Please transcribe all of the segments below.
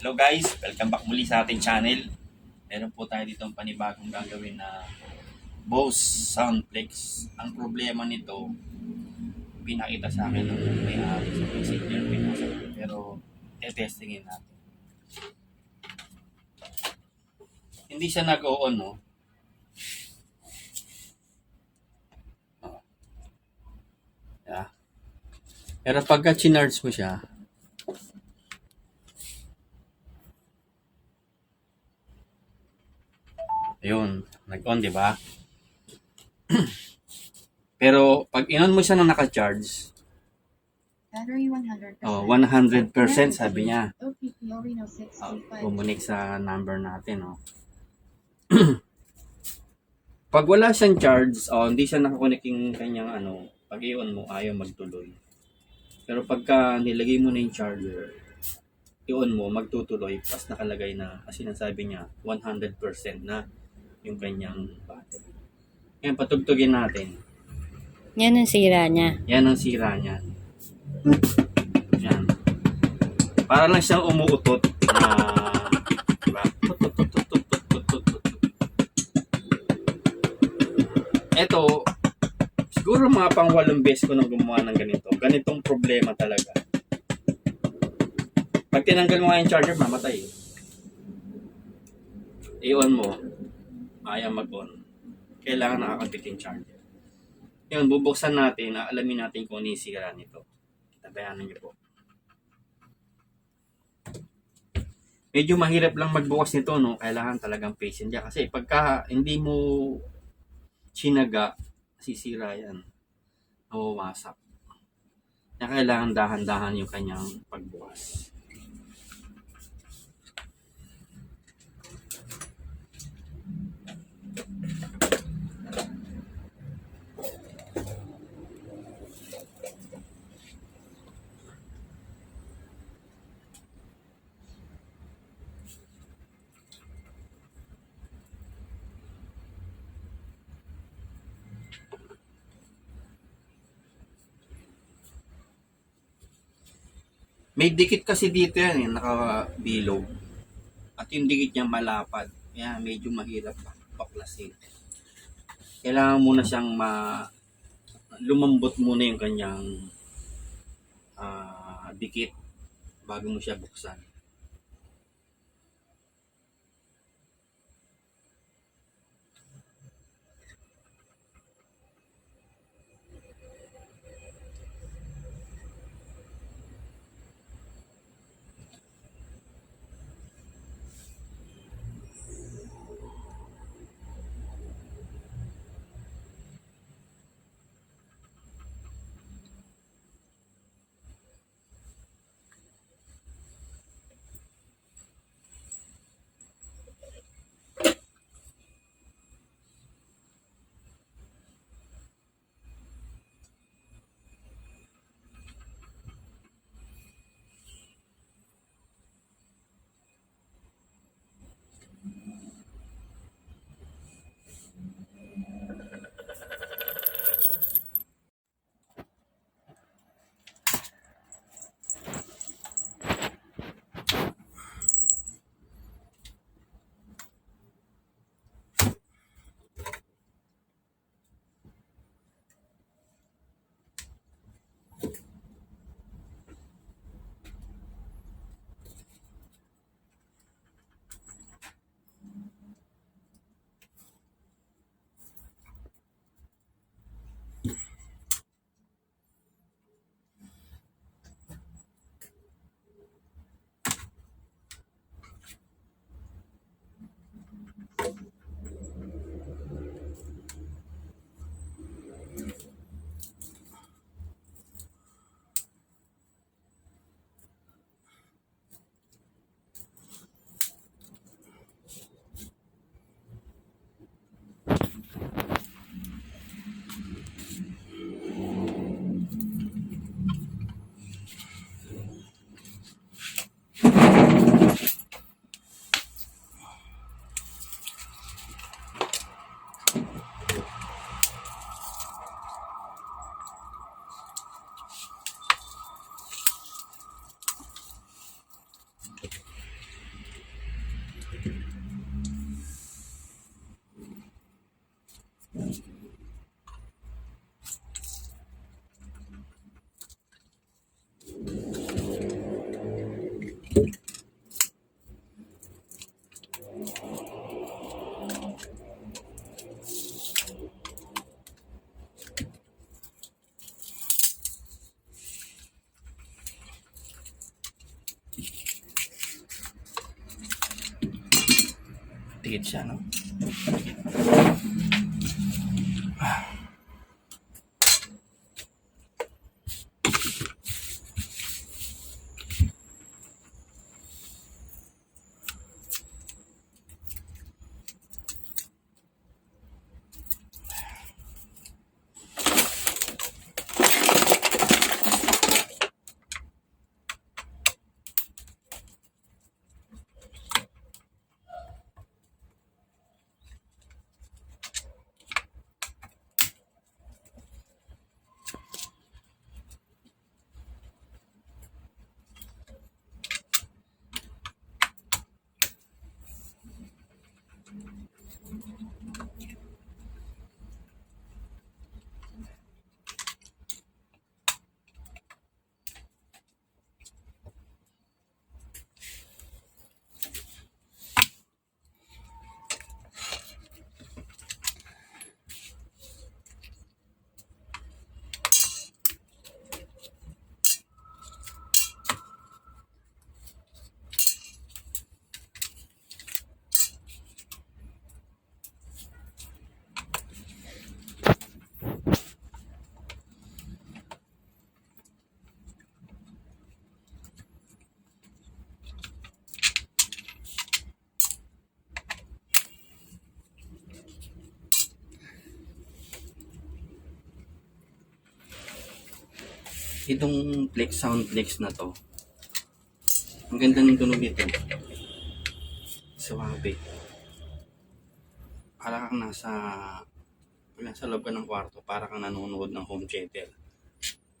Hello guys, welcome back muli sa ating channel. Meron po tayo dito panibagong gagawin na Bose Soundflex. Ang problema nito, pinakita sa akin ng may-ari sa messenger, pinasa. Pero, testingin natin. Hindi siya nag-on, no? Oh. Yeah. Pero pagka chinarge mo siya, Ayun, nag-on, di ba? Pero pag inon mo siya na naka-charge, Battery 100%. oh, 100% sabi niya. Reno Oh, 635. bumunik sa number natin, oh. pag wala siyang charge, oh, hindi siya nakakonect yung kanyang ano, pag i-on mo, ayaw magtuloy. Pero pagka nilagay mo na yung charger, i-on mo, magtutuloy, pas nakalagay na, kasi nasabi niya, 100% na yung kanyang battery. Ngayon, patugtugin natin. Yan ang sira niya. Yan ang sira niya. Yan. Para lang siyang umuutot na diba? Ito, siguro mga pang walong beses ko nang gumawa ng ganito. Ganitong problema talaga. Pag tinanggal mo nga yung charger, mamatay. I-on mo ayaw mag-on. Kailangan nakakabit yung charger. Yun, bubuksan natin, alamin natin kung ano yung sira nito. Tabayanan niyo po. Medyo mahirap lang magbukas nito, no? Kailangan talagang patient yan. Kasi pagka hindi mo sinaga, sisira yan. Nawawasak. Kaya kailangan dahan-dahan yung kanyang pagbukas. May dikit kasi dito yan, eh, nakabilog. At yung dikit niya malapad. Kaya medyo mahirap baklasin. Kailangan muna siyang ma lumambot muna yung kanyang ah, dikit bago mo siya buksan. తీర్చాను Itong flex sound flex na to. Ang ganda ng tunog nito. Suwabe. Para kang nasa nasa loob ka ng kwarto, para kang nanonood ng home theater.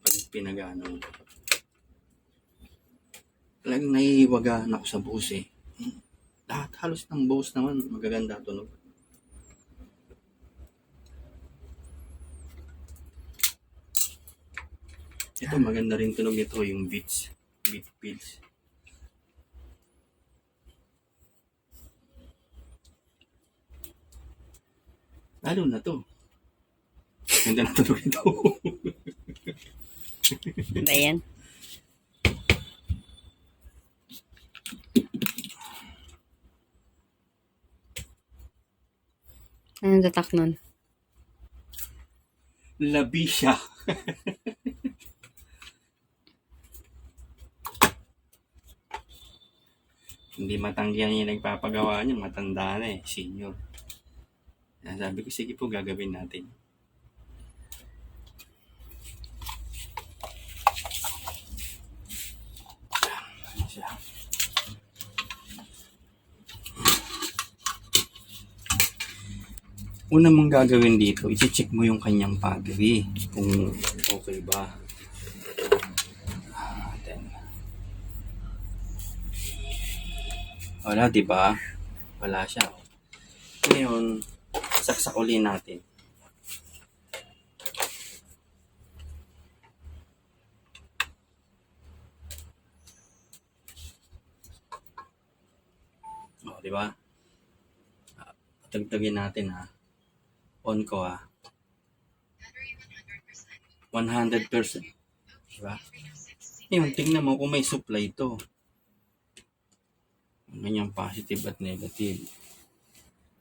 Pag pinagano. Talagang naiiwagaan ako sa buhos eh. Lahat halos ng buhos naman magaganda tunog. Ito maganda rin tunog nito yung beats. Beat beats. Lalo na to. Ganda na tunog ito. Ba yan? Anong tatak nun? Labisha. Hindi matanggihan yung nagpapagawa niya, matanda na eh, senior. Sabi ko, sige po, gagawin natin. Una mong gagawin dito, i-check mo yung kanyang battery. Kung okay ba. Wala, di ba? Wala siya. Ngayon, saksakulin natin. O, di ba? Ah, Patagtagin natin ha. On ko ha. 100%. Diba? Ngayon, tingnan mo kung may supply ito. Ganyan positive at negative.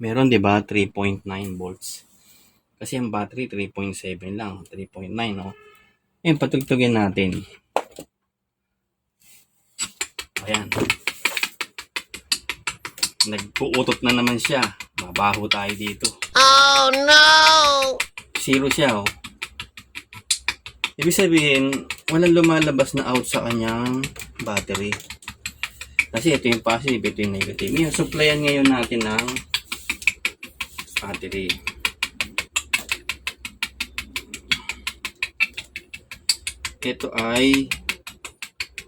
Meron 'di ba 3.9 volts. Kasi ang battery 3.7 lang, 3.9 no. Ngayon patugtugin natin. Ayan. Nagpuutot na naman siya. Mabaho tayo dito. Oh no! Zero siya oh. Ibig sabihin, walang lumalabas na out sa kanyang battery. Kasi ito yung positive, ito yung negative. Ngayon, supplyan ngayon natin ng battery. Ito ay,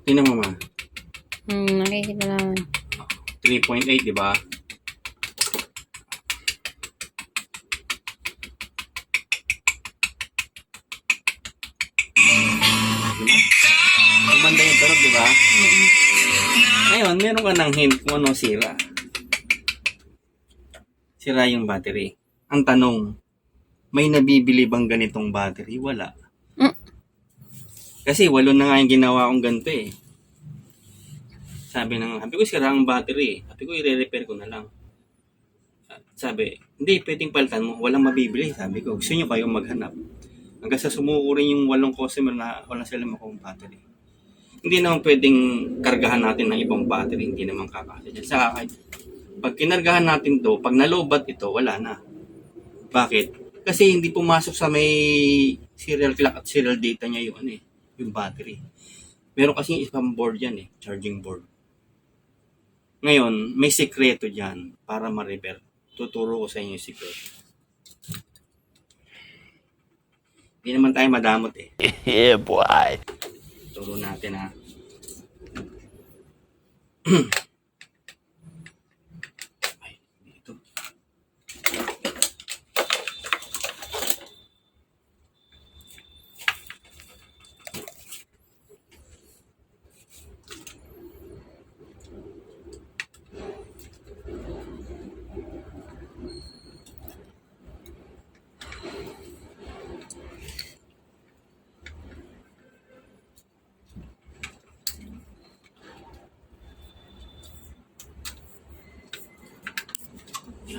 tingnan mo ma, Hmm, nakikita naman. 3.8, di ba? Diba? Gumanda yung tunog, di ba? Ka ng hint kung ano sira. Sira yung battery. Ang tanong, may nabibili bang ganitong battery? Wala. Mm. Kasi walo na nga yung ginawa kong ganito eh. Sabi ng, sabi ko sira ang battery. Sabi ko i-repair ko na lang. Sabi, hindi, pwedeng palitan mo. Walang mabibili. Sabi ko, gusto nyo kayong maghanap. Hanggang sa sumuko rin yung walong customer na wala sila makuha battery. Hindi naman pwedeng kargahan natin ng ibang battery. Hindi naman kakasya dyan. Saka kahit pag kinargahan natin to, pag nalobat ito, wala na. Bakit? Kasi hindi pumasok sa may serial clock at serial data niya yung ano eh, yung battery. Meron kasi isang board yan eh, charging board. Ngayon, may sikreto dyan para ma-repair. Tuturo ko sa inyo yung sikreto. Hindi naman tayo madamot eh. Yeah, boy. Turo natin ha.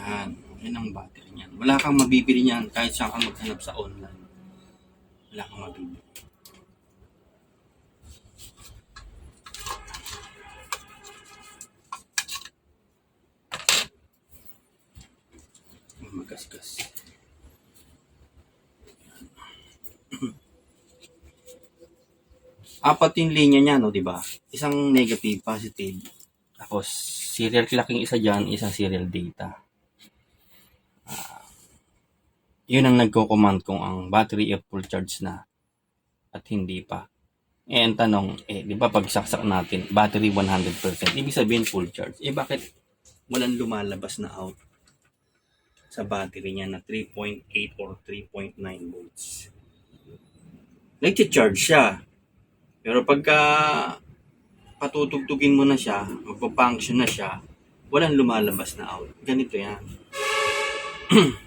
Yan. Yan ang battery niyan. Wala kang mabibili niyan kahit saan ka maghanap sa online. Wala kang mabibili. Magasgas. Apat yung linya niya, no, di ba? Isang negative, positive. Tapos, serial clocking isa dyan, isang serial data. Ah, yun ang nagko-command kung ang battery ay full charge na at hindi pa. Eh, ang tanong, eh, di ba pag saksak natin, battery 100%, ibig sabihin full charge. Eh, bakit walang lumalabas na out sa battery niya na 3.8 or 3.9 volts? Nag-charge siya. Pero pagka patutugtugin mo na siya, magpa-function na siya, walang lumalabas na out. Ganito yan.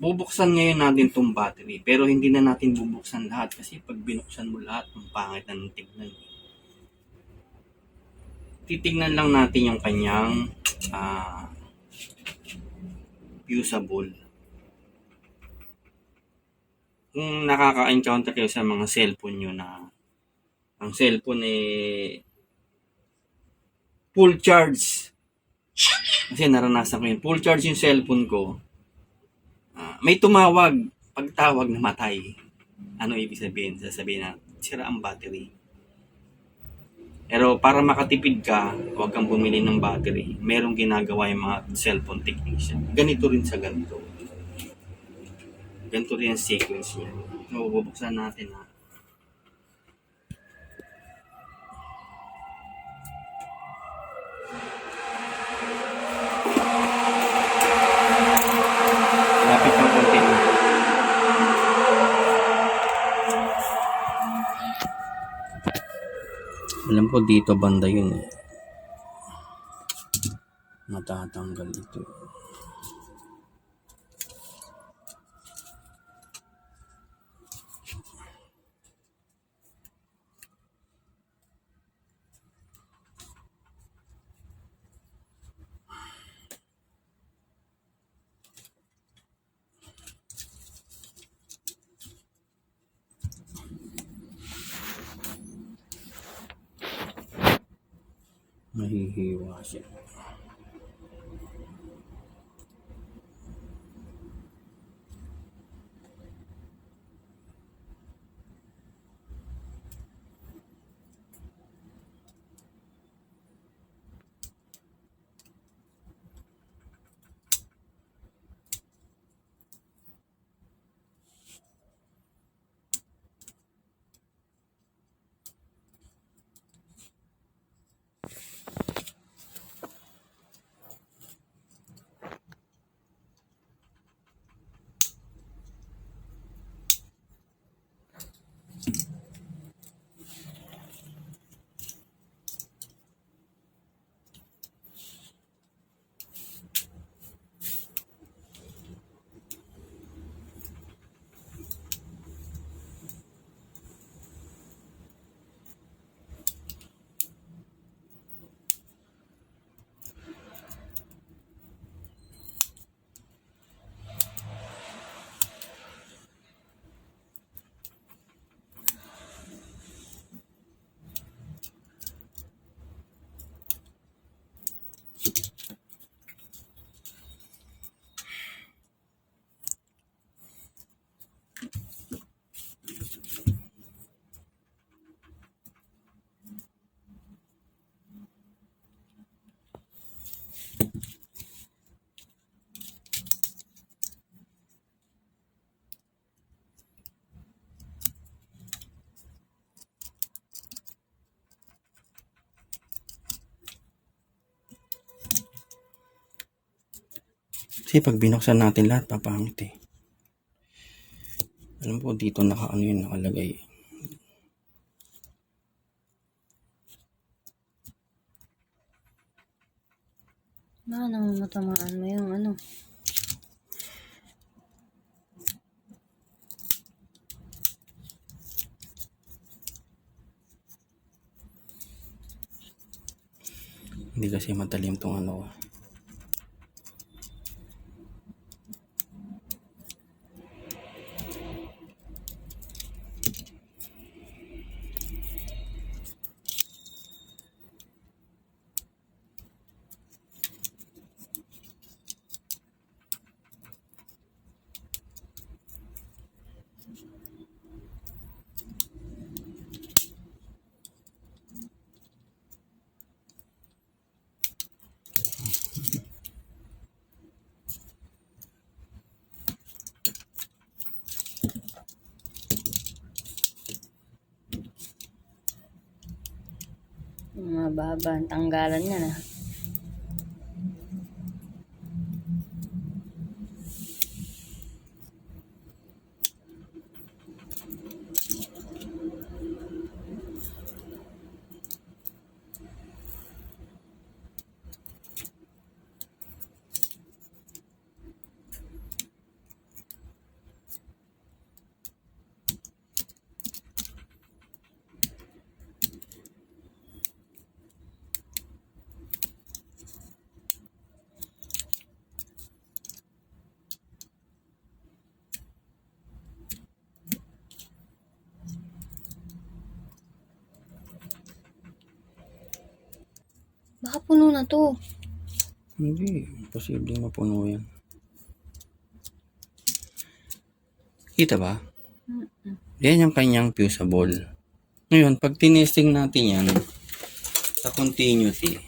Bubuksan ngayon natin tong battery, pero hindi na natin bubuksan lahat kasi pag binuksan mo lahat, ang pangit na ng tignan. Titignan lang natin yung kanyang ah, fusible. Kung nakaka-encounter kayo sa mga cellphone nyo na ang cellphone eh full charge. Kasi naranasan ko yun. Full charge yung cellphone ko. Ah, may tumawag. Pagtawag namatay. Ano ibig sabihin? Sasabihin na, sira ang battery. Pero para makatipid ka, huwag kang bumili ng battery. Merong ginagawa yung mga cellphone technician. Ganito rin sa ganito. Ganito rin ang sequence niya. So, bubuksan natin ha. Alam ko dito banda yun eh. Matatanggal ito. Mahihiwa siya. Kasi pag binuksan natin lahat, papangit eh. Alam ko dito naka ano yun nakalagay. Baka naman matamaan mo yung ano. Hindi kasi matalim tong ano ko. Mababa ang tanggalan niya na. Baka puno na to. Hindi, posible mapuno yan. Kita ba? Yan yung kanyang fusible. Ngayon, pag tinesting natin yan sa continuity,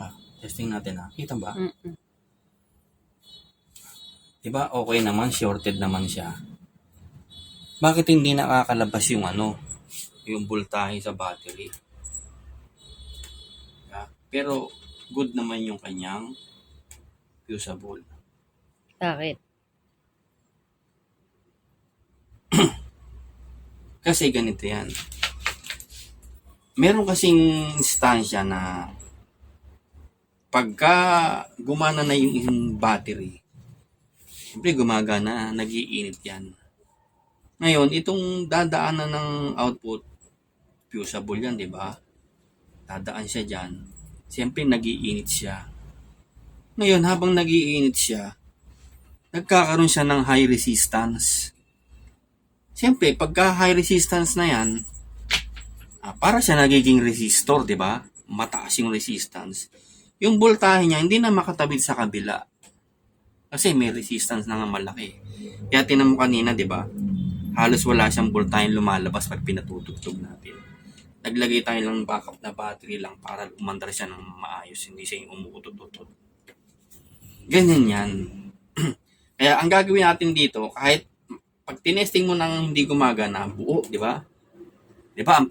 ah, testing natin ha. Kita ba? Mm-mm. Diba okay naman, shorted naman siya. Bakit hindi nakakalabas yung ano, yung voltahe sa battery? Yeah. Pero good naman yung kanyang fusible. Bakit? Kasi ganito yan. Meron kasing instansya na pagka gumana na yung, yung battery, siyempre gumagana, nagiinit yan. Ngayon, itong dadaanan ng output, fusible yan, di ba? Dadaan siya dyan. Siyempre, nagiinit siya. Ngayon, habang nagiinit siya, nagkakaroon siya ng high resistance. Siyempre, pagka high resistance na yan, ah, para siya nagiging resistor, di ba? Mataas yung resistance. Yung voltahe niya, hindi na makatabit sa kabila. Kasi may resistance na nga malaki. Kaya tinan mo kanina, di ba? Halos wala siyang voltahe lumalabas pag pinatutugtog natin. Naglagay tayo ng backup na battery lang para umandar siya ng maayos, hindi siya yung umuutot-utot. Ganyan yan. Kaya ang gagawin natin dito, kahit pag tinesting mo nang hindi gumagana, buo, di ba? Di ba, ang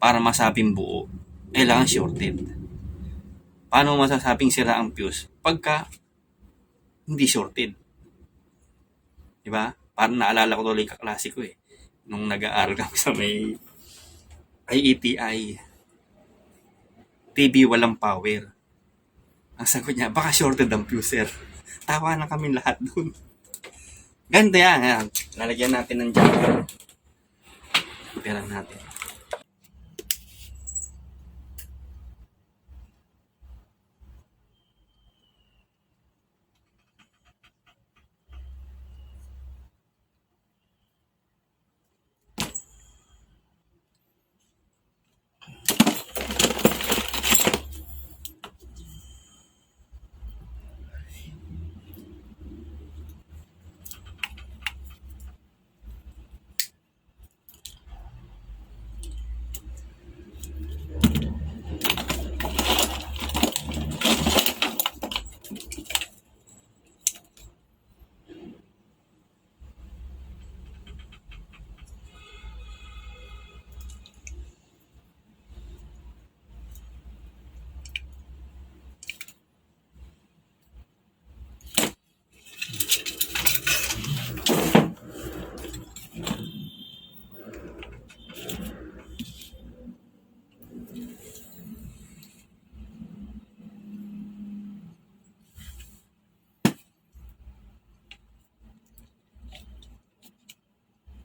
para masabing buo, kailangan shorted. Paano masasabing sira ang fuse? Pagka hindi shorted. Di ba? Parang naalala ko tuloy kaklase ko eh. Nung nag-aaral kami sa may IETI. TV walang power. Ang sagot niya, baka shorted ang fuse, sir. Tawa na kami lahat dun. Ganda yan. Lalagyan natin ng jacket. Pera natin.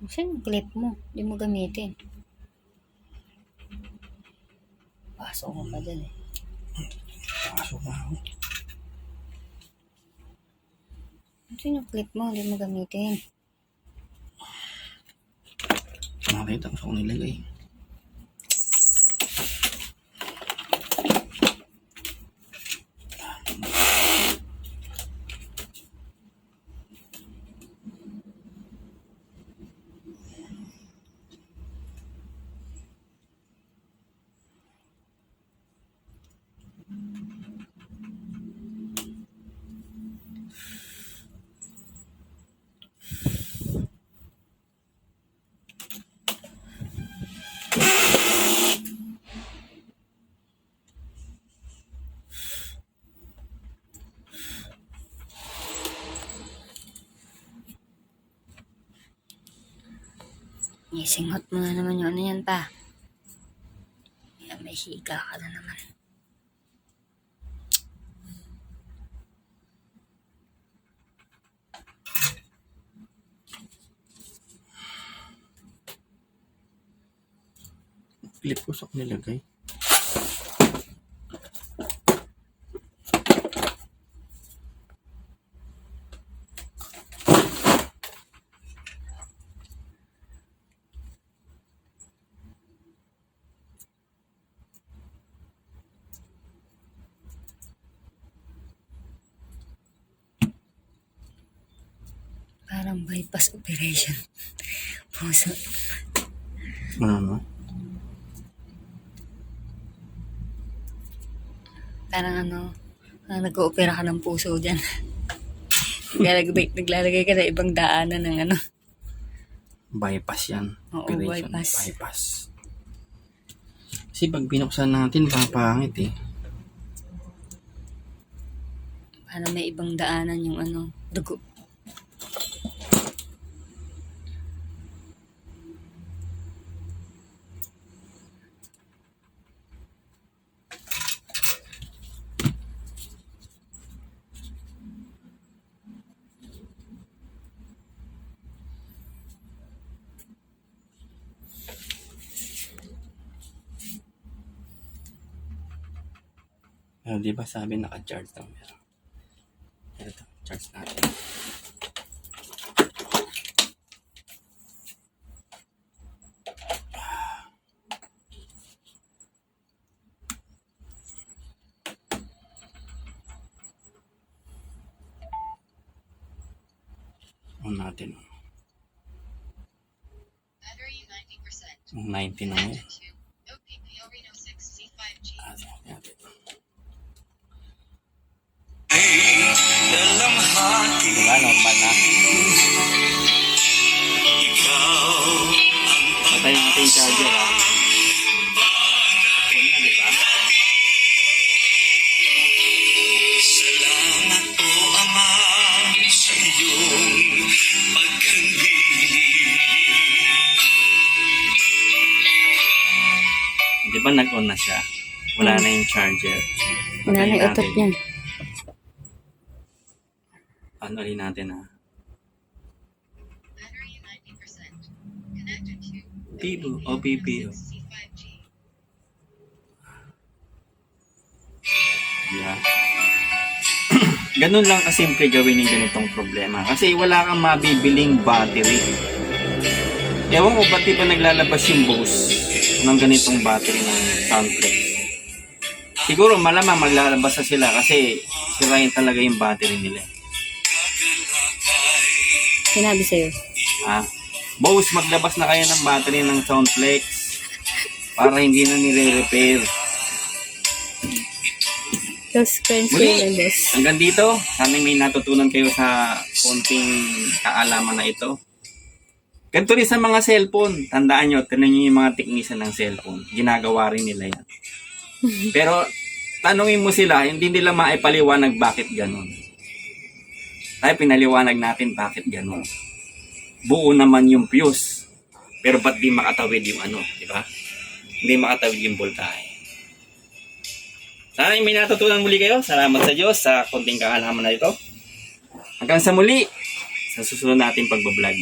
Saan yung clip mo? Hindi mo gamitin. Pasok ko pa dyan eh. Pasok na ako. Saan yung clip mo? Hindi mo gamitin. Nakita ko sa kung nilagay. Isinghot mo na naman yung ano yan pa. Yan, may higa ka na naman. Clip ko sa nilagay. Parang bypass operation. Puso. Ano no? Parang ano, parang nag-oopera ka ng puso dyan. naglalagay, naglalagay ka ng ibang daanan ng ano. Bypass yan. Oo, Operation. bypass. Bypass. Kasi pag binuksan natin, papangit eh. Parang may ibang daanan yung ano, dugo. Pero di ba sabi naka-charge daw meron. Ito, charge natin. On natin. oh. Battery 90%. Ang 90 na ngayon. Ba nag-on na siya? Wala na yung charger. Wala na utot niyan. Ano rin natin ha? Battery 90%. Connected to Pipo, o. C5G. Yeah. Ganun lang kasimple gawin yung ganitong problema. Kasi wala kang mabibiling battery. Ewan ko ba't di ba naglalabas yung Bose ng ganitong battery ng Soundflex. Siguro malamang maglalabas na sila kasi sirain talaga yung battery nila. Sinabi sa'yo. Ha? Bose, maglabas na kayo ng battery ng Soundflex para hindi na nire-repair. Close friends Muli. Hanggang dito, sana may natutunan kayo sa konting kaalaman na ito. Ganito rin sa mga cellphone. Tandaan nyo, tinan nyo yung mga teknisa ng cellphone. Ginagawa rin nila yan. Pero, tanungin mo sila, hindi nila maipaliwanag bakit ganun. Tayo pinaliwanag natin bakit ganun. Buo naman yung fuse. Pero ba't di makatawid yung ano, di ba? Hindi makatawid yung voltahe. Sana may natutunan muli kayo. Salamat sa Diyos sa konting kaalaman na ito. Hanggang sa muli, sa susunod nating pagbablog.